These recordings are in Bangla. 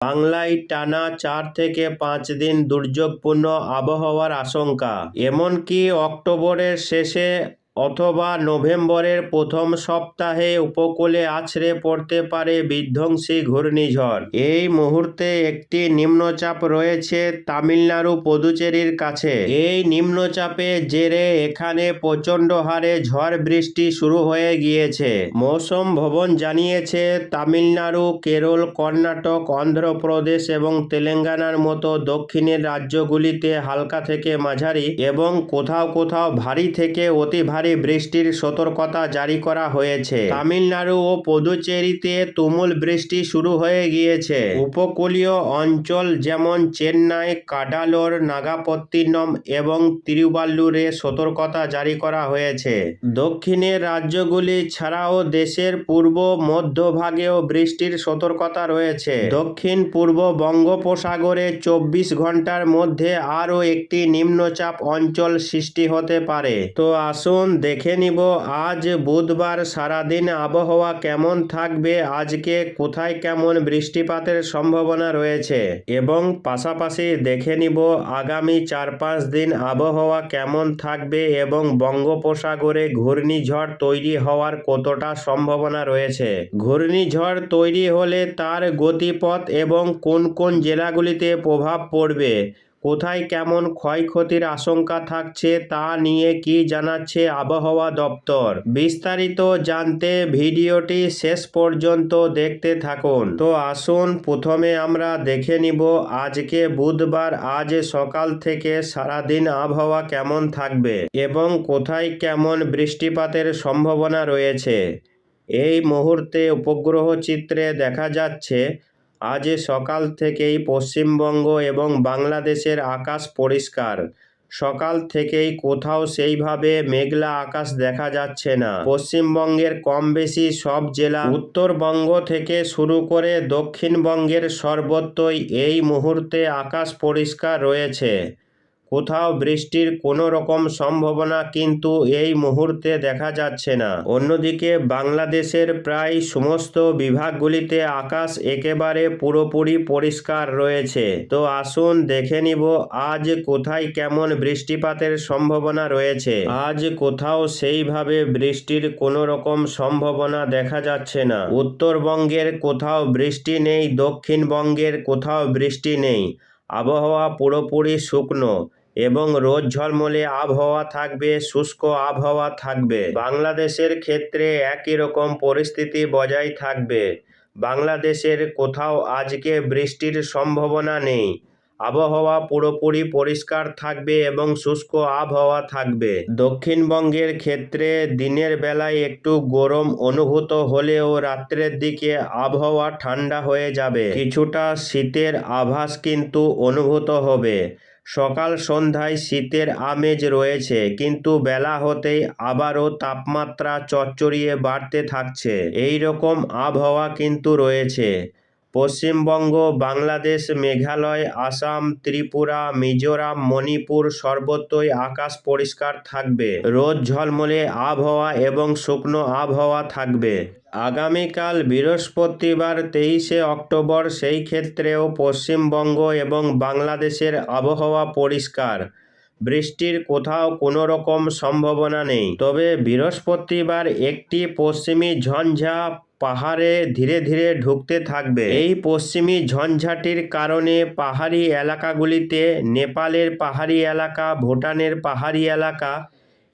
বাংলায় টানা চার থেকে পাঁচ দিন দুর্যোগপূর্ণ আবহাওয়ার আশঙ্কা। এমনকি অক্টোবরের শেষে অথবা নভেম্বরের প্রথম সপ্তাহে উপকূলে আছড়ে পড়তে পারে বিধ্বংসী ঘূর্ণিঝড়। এই মুহূর্তে একটি নিম্নচাপ রয়েছে তামিলনাড়ু পদুচেরির কাছে। এই নিম্নচাপের জেরে এখানে প্রচণ্ড হারে ঝড় বৃষ্টি শুরু হয়ে গিয়েছে। মৌসুম ভবন জানিয়েছে, তামিলনাড়ু, কেরল, কর্ণাটক, অন্ধ্রপ্রদেশ এবং তেলেঙ্গানার মতো দক্ষিণের রাজ্যগুলিতে হালকা থেকে মাঝারি এবং কোথাও কোথাও ভারী থেকে অতি ভারী বৃষ্টির সতর্কতা জারি করা হয়েছে। তামিলনাড়ু ও পুদুচেরিতে তুমুল বৃষ্টি শুরু হয়ে গিয়েছে। উপকূলীয় অঞ্চল যেমন চেন্নাই, কাডালোর, নাগাপত্তিনম এবং তিরুবাল্লুরে সতর্কতা জারি করা হয়েছে। দক্ষিণের রাজ্যগুলি ছাড়াও দেশের পূর্ব মধ্যভাগেও বৃষ্টির সতর্কতা রয়েছে। দক্ষিণ পূর্ব বঙ্গোপসাগরে চব্বিশ ঘণ্টার মধ্যে আরও একটি নিম্নচাপ অঞ্চল সৃষ্টি হতে পারে। তো আসুন দেখে নিব, আজ বুধবার সারাদিন আবহাওয়া কেমন থাকবে, আজকে কোথায় কেমন বৃষ্টিপাতের সম্ভাবনা রয়েছে, এবং পাশাপাশি দেখে নিব আগামী চার পাঁচ দিন আবহাওয়া কেমন থাকবে এবং বঙ্গোপসাগরে ঘূর্ণিঝড় তৈরি হওয়ার কতটা সম্ভাবনা রয়েছে। ঘূর্ণিঝড় তৈরি হলে তার গতিপথ এবং কোন কোন জেলাগুলিতে প্রভাব পড়বে কোথায় কেমন ক্ষয়ক্ষতির আশঙ্কা থাকছে তা নিয়ে কি জানাচ্ছে আবহাওয়া দপ্তর? বিস্তারিত জানতে ভিডিওটি শেষ পর্যন্ত দেখতে থাকুন। তো আসুন, প্রথমে আমরা দেখে নিব আজকে বুধবার, আজ সকাল থেকে সারাদিন আবহাওয়া কেমন থাকবে এবং কোথায় কেমন বৃষ্টিপাতের সম্ভাবনা রয়েছে। এই মুহূর্তে উপগ্রহ চিত্রে দেখা যাচ্ছে আজ সকাল থেকেই পশ্চিমবঙ্গ এবং বাংলাদেশের আকাশ পরিষ্কার। সকাল থেকেই কোথাও সেইভাবে মেঘলা আকাশ দেখা যাচ্ছে না। পশ্চিমবঙ্গের কম বেশি সব জেলা উত্তরবঙ্গ থেকে শুরু করে দক্ষিণবঙ্গের সর্বত্রই এই মুহূর্তে আকাশ পরিষ্কার রয়েছে। কোথাও বৃষ্টির কোনো রকম সম্ভাবনা কিন্তু এই মুহূর্তে দেখা যাচ্ছে না। অন্যদিকে বাংলাদেশের প্রায় সমস্ত বিভাগগুলিতে আকাশ একেবারে পুরোপুরি পরিষ্কার রয়েছে। তো আসুন দেখে নিব আজ কোথায় কেমন বৃষ্টিপাতের সম্ভাবনা রয়েছে। আজ কোথাও সেইভাবে বৃষ্টির কোনো রকম সম্ভাবনা দেখা যাচ্ছে না। উত্তরবঙ্গের কোথাও বৃষ্টি নেই, দক্ষিণবঙ্গের কোথাও বৃষ্টি নেই। আবহাওয়া পুরোপুরি শুকনো। এবং রোদ ঝলমলে আবহাওয়া থাকবে, শুষ্ক আবহাওয়া থাকবে। বাংলাদেশের ক্ষেত্রে একই রকম পরিস্থিতি বজায় থাকবে। বাংলাদেশের কোথাও আজকে বৃষ্টির সম্ভাবনা নেই। আবহাওয়া পুরোপুরি পরিষ্কার থাকবে এবং শুষ্ক আবহাওয়া থাকবে। দক্ষিণবঙ্গের ক্ষেত্রে দিনের বেলায় একটু গরম অনুভূত হলেও রাত্রের দিকে আবহাওয়া ঠান্ডা হয়ে যাবে। কিছুটা শীতের আভাস কিন্তু অনুভূত হবে। সকাল সন্ধ্যায় শীতের আমেজ রয়েছে, কিন্তু বেলা হতেই আবারও তাপমাত্রা চচ্চড়িয়ে বাড়তে থাকছে। এই রকম আবহাওয়া কিন্তু রয়েছে। পশ্চিমবঙ্গ, বাংলাদেশ, মেঘালয়, আসাম, ত্রিপুরা, মিজোরাম, মণিপুর সর্বত্রই আকাশ পরিষ্কার থাকবে। রোদ ঝলমলে আবহাওয়া এবং শুকনো আবহাওয়া থাকবে। আগামীকাল বৃহস্পতিবার তেইশে অক্টোবর, সেই ক্ষেত্রেও পশ্চিমবঙ্গ এবং বাংলাদেশের আবহাওয়া পরিষ্কার। বৃষ্টির কোথাও কোনো রকম সম্ভাবনা নেই। তবে বৃহস্পতিবার একটি পশ্চিমী ঝঞ্ঝা পাহাড়ে ধীরে ধীরে ঢুকতে থাকবে। এই পশ্চিমী ঝঞ্ঝাটির কারণে পাহাড়ি এলাকাগুলিতে নেপালের পাহাড়ি এলাকা, ভুটানের পাহাড়ি এলাকা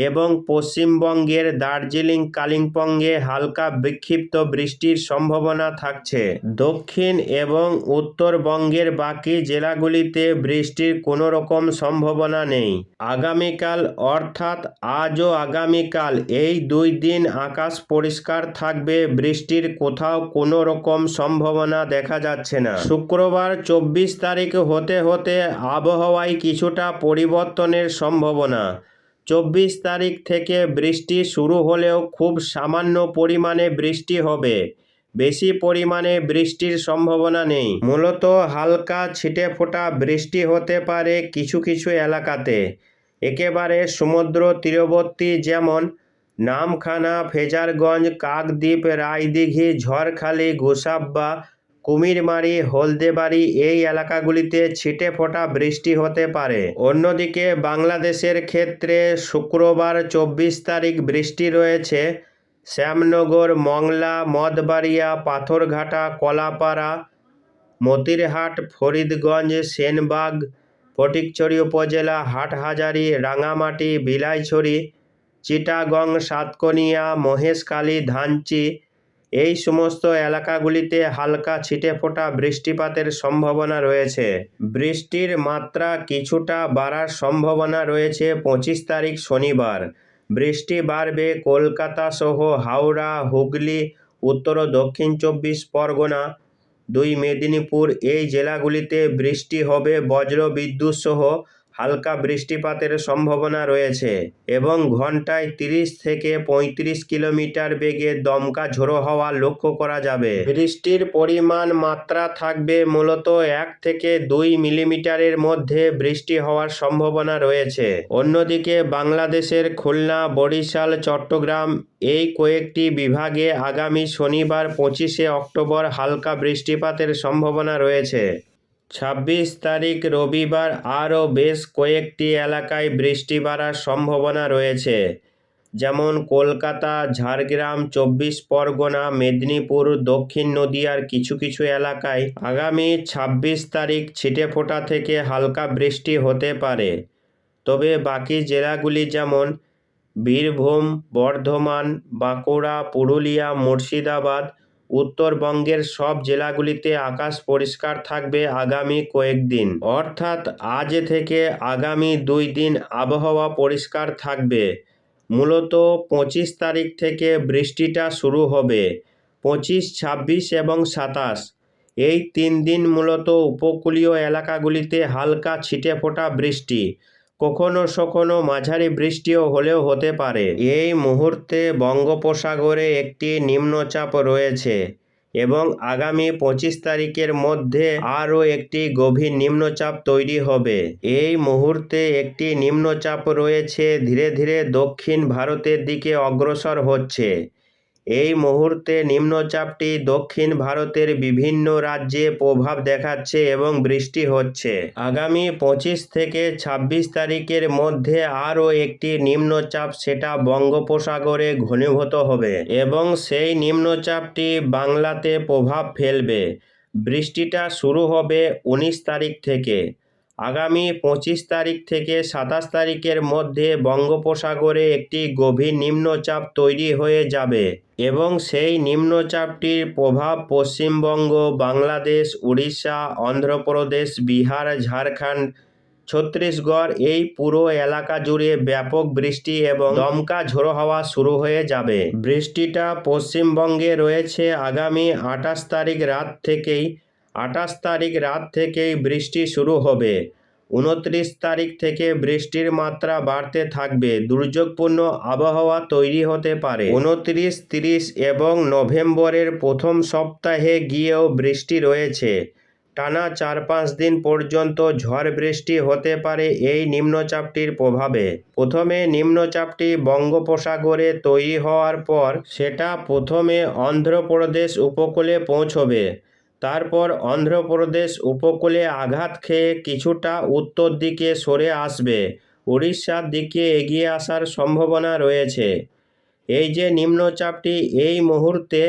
এবং পশ্চিমবঙ্গের দার্জিলিং, কালিম্পংয়ে হালকা বিক্ষিপ্ত বৃষ্টির সম্ভাবনা থাকছে। দক্ষিণ এবং উত্তরবঙ্গের বাকি জেলাগুলিতে বৃষ্টির কোনো রকম সম্ভাবনা নেই। আগামীকাল, অর্থাৎ আজ ও আগামীকাল, এই দুই দিন আকাশ পরিষ্কার থাকবে, বৃষ্টির কোথাও কোনো রকম সম্ভাবনা দেখা যাচ্ছে না। শুক্রবার চব্বিশ তারিখ হতে হতে আবহাওয়ায় কিছুটা পরিবর্তনের সম্ভাবনা। চব্বিশ তারিখ থেকে বৃষ্টি শুরু হলেও খুব সামান্য পরিমাণে বৃষ্টি হবে। বেশি পরিমাণে বৃষ্টির সম্ভাবনা নেই। মূলত হালকা ছিটে ফোটা বৃষ্টি হতে পারে কিছু কিছু এলাকাতে। একেবারে সমুদ্র তীরবর্তী যেমন নামখানা, ফেজারগঞ্জ, কাকদ্বীপ, রায়দিঘি, ঝড়খালি, গোসাব্বা কুমিরমারি, হলদেবাড়ি এই এলাকাগুলিতে ছিটে ফোটা বৃষ্টি হতে পারে। অন্যদিকে বাংলাদেশের ক্ষেত্রে শুক্রবার চব্বিশ তারিখ বৃষ্টি রয়েছে। শ্যামনগর, মংলা, মদবাড়িয়া, পাথরঘাটা, কলাপাড়া, মতিরহাট, ফরিদগঞ্জ, সেনবাগ, ফটিকছড়ি উপজেলা, হাটহাজারি, রাঙামাটি, বিলাইছড়ি, চিটাগং, সাতকনিয়া, মহেশখালী, ধানচি এই সমস্ত এলাকাগুলিতে হালকা ছিটেফোঁটা বৃষ্টিপাতের সম্ভাবনা রয়েছে। বৃষ্টির মাত্রা কিছুটা বাড়ার সম্ভাবনা রয়েছে পঁচিশ তারিখ শনিবার। বৃষ্টি বাড়বে কলকাতা সহ হাওড়া, হুগলি, উত্তর ও দক্ষিণ চব্বিশ পরগনা, দুই মেদিনীপুর এই জেলাগুলিতে বৃষ্টি হবে বজ্র বিদ্যুৎ সহ হালকা বৃষ্টিপাতের সম্ভাবনা রয়েছে এবং ঘন্টায় তিরিশ থেকে পঁয়ত্রিশ কিলোমিটার বেগে দমকা ঝোড়ো হওয়া লক্ষ্য করা যাবে। বৃষ্টির পরিমাণ মাত্রা থাকবে মূলত এক থেকে দুই মিলিমিটারের মধ্যে বৃষ্টি হওয়ার সম্ভাবনা রয়েছে। অন্যদিকে বাংলাদেশের খুলনা, বরিশাল, চট্টগ্রাম এই কয়েকটি বিভাগে আগামী শনিবার পঁচিশে অক্টোবর হালকা বৃষ্টিপাতের সম্ভাবনা রয়েছে। ছাব্বিশ তারিখ রবিবার আরও বেশ কয়েকটি এলাকায় বৃষ্টি বাড়ার সম্ভাবনা রয়েছে। যেমন কলকাতা, ঝাড়গ্রাম, চব্বিশ পরগনা, মেদিনীপুর, দক্ষিণ নদিয়ার কিছু কিছু এলাকায় আগামী ছাব্বিশ তারিখ ছিটেফোঁটা থেকে হালকা বৃষ্টি হতে পারে। তবে বাকি জেলাগুলি যেমন বীরভূম, বর্ধমান, বাঁকুড়া, পুরুলিয়া, মুর্শিদাবাদ উত্তরবঙ্গের সব জেলাগুলিতে আকাশ পরিষ্কার থাকবে আগামী কয়েকদিন। অর্থাৎ আজ থেকে আগামী দুই দিন আবহাওয়া পরিষ্কার থাকবে। মূলত পঁচিশ তারিখ থেকে বৃষ্টিটা শুরু হবে। পঁচিশ, ছাব্বিশ এবং সাতাশ। এই তিন দিন মূলত উপকূলীয় এলাকাগুলিতে হালকা ছিটেফোঁটা বৃষ্টি। কখনো সখনো মাঝারি বৃষ্টিও হলেও হতে পারে। এই মুহূর্তে বঙ্গোপসাগরে একটি নিম্নচাপ রয়েছে এবং আগামী পঁচিশ তারিখের মধ্যে আরও একটি গভীর নিম্নচাপ তৈরি হবে। এই মুহূর্তে একটি নিম্নচাপ রয়েছে, ধীরে ধীরে দক্ষিণ ভারতের দিকে অগ্রসর হচ্ছে। এই মুহূর্তে নিম্নচাপটি দক্ষিণ ভারতের বিভিন্ন রাজ্যে প্রভাব দেখাচ্ছে এবং বৃষ্টি হচ্ছে। আগামী পঁচিশ থেকে ছাব্বিশ তারিখের মধ্যে আরও একটি নিম্নচাপ, সেটা বঙ্গোপসাগরে ঘনীভূত হবে এবং সেই নিম্নচাপটি বাংলাতে প্রভাব ফেলবে। বৃষ্টিটা শুরু হবে উনিশ তারিখ থেকে। আগামী পঁচিশ তারিখ থেকে সাতাশ তারিখের মধ্যে বঙ্গোপসাগরে একটি গভীর নিম্নচাপ তৈরি হয়ে যাবে এবং সেই নিম্নচাপটির প্রভাব পশ্চিমবঙ্গ, বাংলাদেশ, উড়িষ্যা, অন্ধ্রপ্রদেশ, বিহার, ঝাড়খণ্ড, ছত্তিশগড় এই পুরো এলাকা জুড়ে ব্যাপক বৃষ্টি এবং দমকা ঝোড়ো হওয়া শুরু হয়ে যাবে। বৃষ্টিটা পশ্চিমবঙ্গে রয়েছে আগামী আঠাশ তারিখ রাত থেকেই আঠাশ তারিখ রাত থেকেই বৃষ্টি শুরু হবে। উনত্রিশ তারিখ থেকে বৃষ্টির মাত্রা বাড়তে থাকবে। দুর্যোগপূর্ণ আবহাওয়া তৈরি হতে পারে। উনত্রিশ, তিরিশ এবং নভেম্বরের প্রথম সপ্তাহে গিয়েও বৃষ্টি রয়েছে। টানা চার পাঁচ দিন পর্যন্ত ঝড় বৃষ্টি হতে পারে এই নিম্নচাপটির প্রভাবে। প্রথমে নিম্নচাপটি বঙ্গোপসাগরে তৈরি হওয়ার পর সেটা প্রথমে অন্ধ্রপ্রদেশ উপকূলে পৌঁছবে। তারপর অন্ধ্রপ্রদেশ উপকূলে আঘাত খেয়ে কিছুটা উত্তর দিকে সরে আসবে। উড়িষ্যার দিকে এগিয়ে আসার সম্ভাবনা রয়েছে। এই যে নিম্নচাপটি, এই মুহূর্তে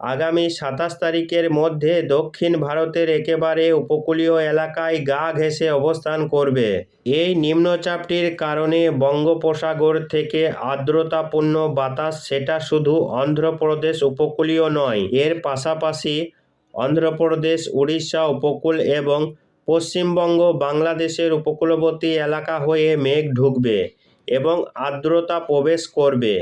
আগামী সাতাশ তারিখের মধ্যে দক্ষিণ ভারতের একেবারে উপকূলীয় এলাকায় গা ঘেঁষে অবস্থান করবে। এই নিম্নচাপটির কারণে বঙ্গোপসাগর থেকে আর্দ্রতাপূর্ণ বাতাস, সেটা শুধু অন্ধ্রপ্রদেশ উপকূলীয় নয়, এর পাশাপাশি অন্ধ্রপ্রদেশ, উড়িষ্যা উপকূল এবং পশ্চিমবঙ্গ বাংলাদেশের উপকূলবর্তী এলাকা হয়ে মেঘ ঢুকবে এবং আর্দ্রতা প্রবেশ করবে।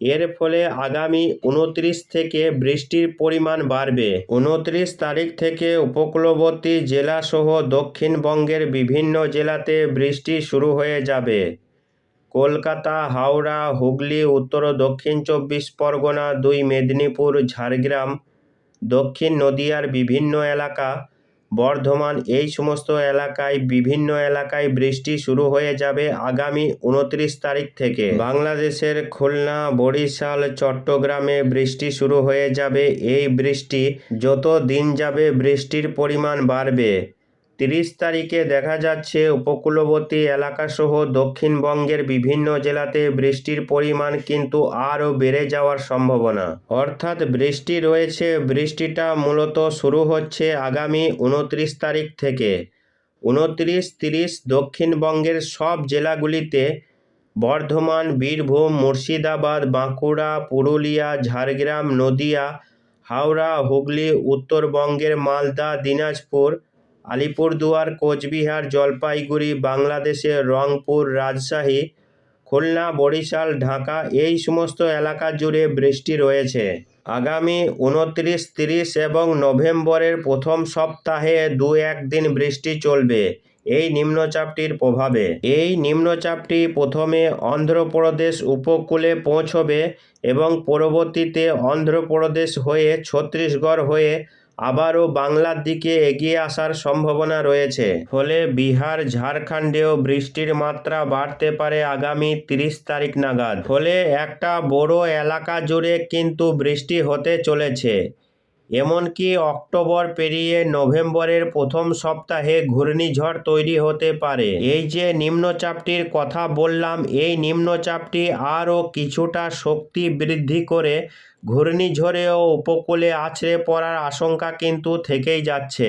এর ফলে আগামী উনত্রিশ থেকে বৃষ্টির পরিমাণ বাড়বে। উনত্রিশ তারিখ থেকে উপকূলবর্তী জেলাসহ দক্ষিণবঙ্গের বিভিন্ন জেলাতে বৃষ্টি শুরু হয়ে যাবে। কলকাতা, হাওড়া, হুগলি, উত্তর দক্ষিণ চব্বিশ পরগনা, দুই মেদিনীপুর, ঝাড়গ্রাম দক্ষিণ নদিয়ার বিভিন্ন এলাকা। বর্ধমান এই সমস্ত এলাকায় বিভিন্ন এলাকায় বৃষ্টি শুরু হয়ে যাবে আগামী উনত্রিশ তারিখ থেকে। বাংলাদেশের খুলনা, বরিশাল, চট্টগ্রামে বৃষ্টি শুরু হয়ে যাবে। এই বৃষ্টি যত দিন যাবে বৃষ্টির পরিমাণ বাড়বে। তিরিশ তারিখে দেখা যাচ্ছে উপকূলবর্তী এলাকাসহ দক্ষিণবঙ্গের বিভিন্ন জেলাতে বৃষ্টির পরিমাণ কিন্তু আরও বেড়ে যাওয়ার সম্ভাবনা। অর্থাৎ বৃষ্টি রয়েছে, বৃষ্টিটা মূলত শুরু হচ্ছে আগামী উনত্রিশ তারিখ থেকে। উনত্রিশ, তিরিশ দক্ষিণবঙ্গের সব জেলাগুলিতে বর্ধমান, বীরভূম, মুর্শিদাবাদ, বাঁকুড়া, পুরুলিয়া, ঝাড়গ্রাম, নদিয়া, হাওড়া, হুগলি, উত্তরবঙ্গের মালদা, দিনাজপুর আলিপুরদুয়ার, কোচবিহার, জলপাইগুড়ি বাংলাদেশের রংপুর, রাজশাহী, খুলনা, বরিশাল, ঢাকা এই সমস্ত এলাকা জুড়ে বৃষ্টি রয়েছে। আগামী উনত্রিশ, তিরিশ এবং নভেম্বরের প্রথম সপ্তাহে দু একদিন বৃষ্টি চলবে এই নিম্নচাপটির প্রভাবে। এই নিম্নচাপটি প্রথমে অন্ধ্রপ্রদেশ উপকূলে পৌঁছবে এবং পরবর্তীতে অন্ধ্রপ্রদেশ হয়ে ছত্তিশগড় হয়ে আবারও বাংলার দিকে এগিয়ে আসার সম্ভাবনা রয়েছে। ফলে বিহার, ঝাড়খণ্ডেও বৃষ্টির মাত্রা বাড়তে পারে আগামী তিরিশ তারিখ নাগাদ। ফলে একটা বড় এলাকা জুড়ে কিন্তু বৃষ্টি হতে চলেছে। এমনকি অক্টোবর পেরিয়ে নভেম্বরের প্রথম সপ্তাহে ঘূর্ণিঝড় তৈরি হতে পারে। এই যে নিম্নচাপটির কথা বললাম, এই নিম্নচাপটি আরও কিছুটা শক্তি বৃদ্ধি করে ঘূর্ণিঝড়েও উপকূলে আছড়ে পড়ার আশঙ্কা কিন্তু থেকেই যাচ্ছে।